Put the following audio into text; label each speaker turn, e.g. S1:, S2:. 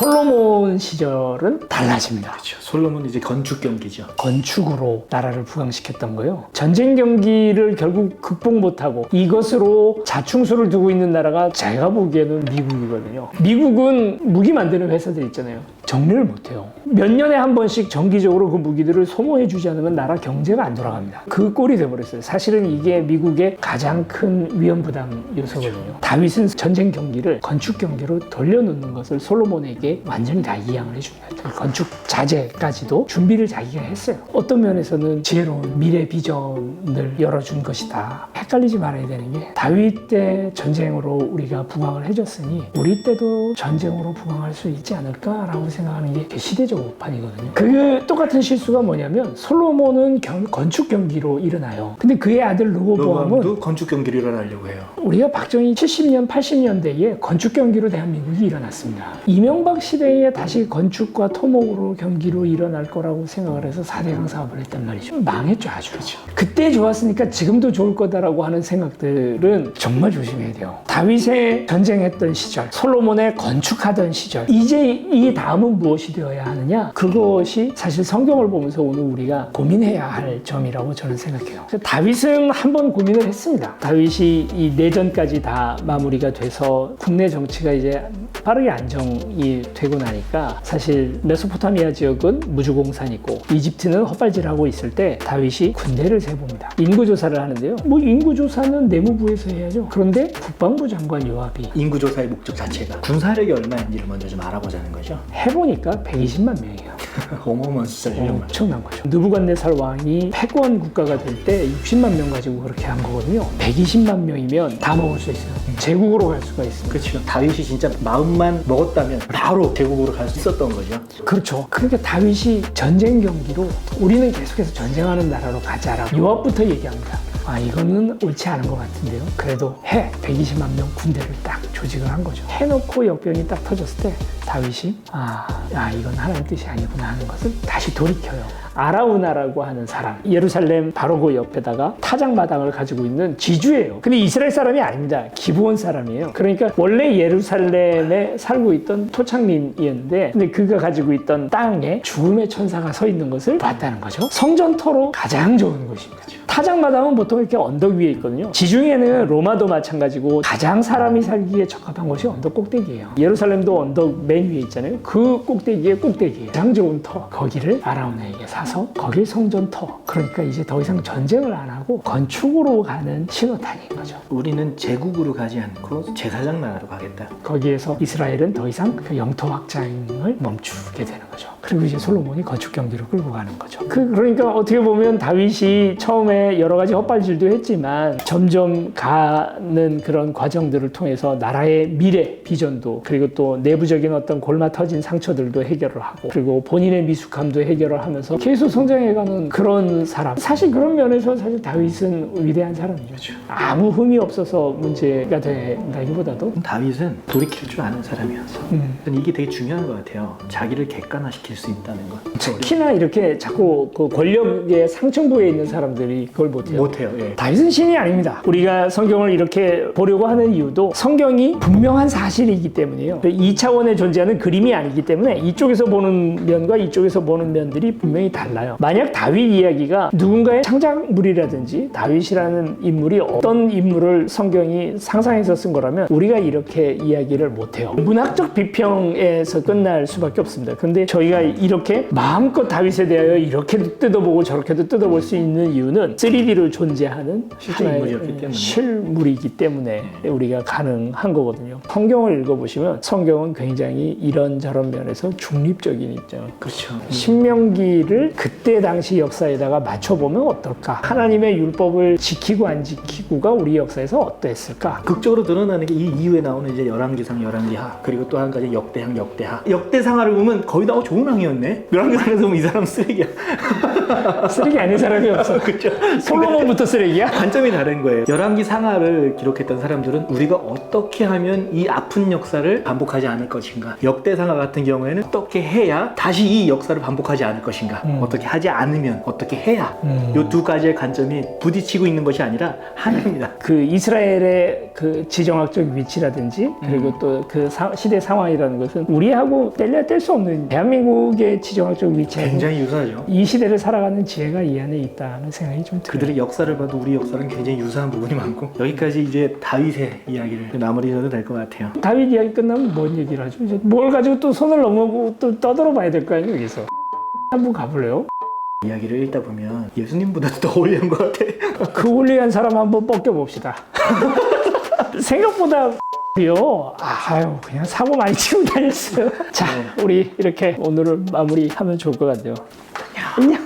S1: 솔로몬 시절은 달라집니다.
S2: 그렇죠. 솔로몬 이제 건축 경기죠.
S1: 건축으로 나라를 부강시켰던 거예요. 전쟁 경기를 결국 극복 못하고 이것으로 자충수를 두고 있는 나라가 제가 보기에는 미국이거든요. 미국은 무기 만드는 회사들 있잖아요. 정리를 못해요. 몇 년에 한 번씩 정기적으로 그 무기들을 소모해 주지 않으면 나라 경제가 안 돌아갑니다. 그 꼴이 돼버렸어요. 사실은 이게 미국의 가장 큰 위험 부담 요소거든요. 다윗은 전쟁 경기를 건축 경기로 돌려놓는 것을 솔로몬에게 완전히 다 이양을 해줍니다. 그 건축 자재까지도 준비를 자기가 했어요. 어떤 면에서는 지혜로운 미래 비전을 열어준 것이다. 헷갈리지 말아야 되는 게 다윗 때 전쟁으로 우리가 부강을 해줬으니 우리 때도 전쟁으로 부강할 수 있지 않을까라고 생각 하는 게 시대적 오판이거든요. 그 똑같은 실수가 뭐냐면 솔로몬은 경- 건축 경기로 일어나요. 근데 그의 아들 르호보암은
S2: 건축 경기를 일어나려고 해요.
S1: 우리가 박정희 70년, 80년대에 건축 경기로 대한민국이 일어났습니다. 이명박 시대에 다시 건축과 토목으로 경기로 일어날 거라고 생각을 해서 4대강 사업을 했단 말이죠. 망했죠, 아주. 그때 좋았으니까 지금도 좋을 거다라고 하는 생각들은 정말 조심해야 돼요. 다윗의 전쟁했던 시절, 솔로몬의 건축하던 시절, 이제 이 다음은 무엇이 되어야 하느냐? 그것이 사실 성경을 보면서 오늘 우리가 고민해야 할 점이라고 저는 생각해요. 다윗은 한 번 고민을 했습니다. 다윗이 이 내전까지 다 마무리가 돼서 국내 정치가 이제 빠르게 안정이 되고 나니까 사실 메소포타미아 지역은 무주공산이고 이집트는 헛발질하고 있을 때 다윗이 군대를 세봅니다. 인구조사를 하는데요. 뭐 인구조사는 내무부에서 해야죠. 그런데 국방부 장관 요압이
S2: 인구 조사의 목적 자체가 군사력이 얼마인지를 먼저 좀 알아보자는 거죠.
S1: 해보 니까 120만 명이에요.
S2: 어마어마한 정말.
S1: 엄청난 거죠. 느부갓네살 왕이 패권 국가가 될 때 60만 명 가지고 그렇게 한 거거든요. 120만 명이면 다 먹을 수 있어요. 제국으로 갈 수가 있습니다.
S2: 그렇죠. 다윗이 진짜 마음만 먹었다면 바로 제국으로 갈 수 있었던 거죠.
S1: 그렇죠. 그러니까 다윗이 전쟁 경기로 우리는 계속해서 전쟁하는 나라로 가자라고 요압부터 얘기합니다. 아 이거는 옳지 않은 것 같은데요. 그래도 해 120만 명 군대를 딱 조직을 한 거죠. 해놓고 역병이 딱 터졌을 때 다윗이 아, 아 이건 하나님 뜻이 아니구나 하는 것을 다시 돌이켜요. 아라우나라고 하는 사람 예루살렘 바로 그 옆에다가 타작마당을 가지고 있는 지주예요. 근데 이스라엘 사람이 아닙니다. 기브온 사람이에요. 그러니까 원래 예루살렘에 살고 있던 토착민이었는데 근데 그가 가지고 있던 땅에 죽음의 천사가 서 있는 것을 봤다는 거죠. 성전터로 가장 좋은 곳입니다. 타작마당은 보통 이렇게 언덕 위에 있거든요. 지중해는 로마도 마찬가지고 가장 사람이 살기에 적합한 곳이 언덕 꼭대기예요. 예루살렘도 언덕 맨 위에 있잖아요. 그 꼭대기에 꼭대기에 가장 좋은 터 거기를 아라우나에게 사서 거길 성전터. 그러니까 이제 더 이상 전쟁을 안 하고 건축으로 가는 신호탄인 거죠.
S2: 우리는 제국으로 가지 않고 제사장 나라로 가겠다.
S1: 거기에서 이스라엘은 더 이상 그 영토 확장을 멈추게 되는 거죠. 그리고 이제 솔로몬이 건축 경기로 끌고 가는 거죠. 그 그러니까 어떻게 보면 다윗이 처음에 여러 가지 헛발질도 했지만 점점 가는 그런 과정들을 통해서 나라의 미래 비전도 그리고 또 내부적인 어떤 골마 터진 상처들도 해결을 하고 그리고 본인의 미숙함도 해결을 하면서 계속 성장해가는 그런 사람. 사실 그런 면에서 사실 다윗은 위대한 사람이죠. 아무 흠이 없어서 문제가 된다기보다도
S2: 다윗은 돌이킬 줄 아는 사람이었어.
S1: 음.
S2: 이게 되게 중요한 것 같아요. 자기를 객관화시 킬 수 있다는 것.
S1: 특히나 이렇게 자꾸 그 권력의 상층부에 있는 사람들이 그걸 못해요.
S2: 못해요. 예.
S1: 다윗은 신이 아닙니다. 우리가 성경을 이렇게 보려고 하는 이유도 성경이 분명한 사실이기 때문이에요. 2차원에 존재하는 그림이 아니기 때문에 이쪽에서 보는 면과 이쪽에서 보는 면들이 분명히 달라요. 만약 다윗 이야기가 누군가의 창작물이라든지 다윗이라는 인물이 어떤 인물을 성경이 상상해서 쓴 거라면 우리가 이렇게 이야기를 못해요. 문학적 비평에서 끝날 수밖에 없습니다. 근데 저희가 이렇게 마음껏 다윗에 대하여 이렇게도 뜯어보고 저렇게도 뜯어볼 수 있는 이유는 3D로 존재하는
S2: 실제 인물이었기 때문에.
S1: 실물이기 때문에 우리가 가능한 거거든요. 성경을 읽어보시면 성경은 굉장히 이런저런 면에서 중립적인 입장.
S2: 그렇죠.
S1: 신명기를 그때 당시 역사에다가 맞춰보면 어떨까? 하나님의 율법을 지키고 안 지키고가 우리 역사에서 어땠을까?
S2: 극적으로 드러나는 게 이 이후에 나오는 이제 열왕기상 열왕기하 그리고 또 한 가지 역대항 역대하 역대상하를 보면 거의 다 어, 좋은 항이었네? 열왕기상에서 보면 이 사람 쓰레기야
S1: 쓰레기 아닌 사람이 없어.
S2: 그렇죠.
S1: 솔로몬부터 쓰레기야?
S2: 관점이 다른 거예요. 열왕기 상하를 기록했던 사람들은 우리가 어떻게 하면 이 아픈 역사를 반복하지 않을 것인가. 역대 상하 같은 경우에는 어떻게 해야 다시 이 역사를 반복하지 않을 것인가.
S1: 음.
S2: 어떻게 하지 않으면 어떻게 해야.
S1: 음.
S2: 이두 가지의 관점이 부딪히고 있는 것이 아니라 하나입니다.
S1: 그 이스라엘의 그 지정학적 위치라든지
S2: 음.
S1: 그리고 또그 시대 상황이라는 것은 우리하고 뗄래야 뗄 수 없는 대한민국의 지정학적 위치하고
S2: 굉장히 유사하죠.
S1: 이 시대를 살아 가는 지혜가 이 안에 있다는 생각이 좀 들어요.
S2: 그들의 역사를 봐도 우리 역사는 굉장히 유사한 부분이 많고 여기까지 이제 다윗의 이야기를 마무리해도 될 것 같아요.
S1: 다윗 이야기 끝나면 뭔 얘기를 하죠? 이제 뭘 가지고 또 손을 넘어고 또 떠들어 봐야 될 거 아니에요, 여기서. 한번 가볼래요?
S2: 이야기를 읽다 보면 예수님보다도 더 어울리는 것 같아.
S1: 그 홀리한 사람 한번 뻗겨봅시다. 생각보다 요 아유 그냥 사고 많이 치고 다녔어요. 자 우리 이렇게 오늘을 마무리하면 좋을 것 같네요. 안녕.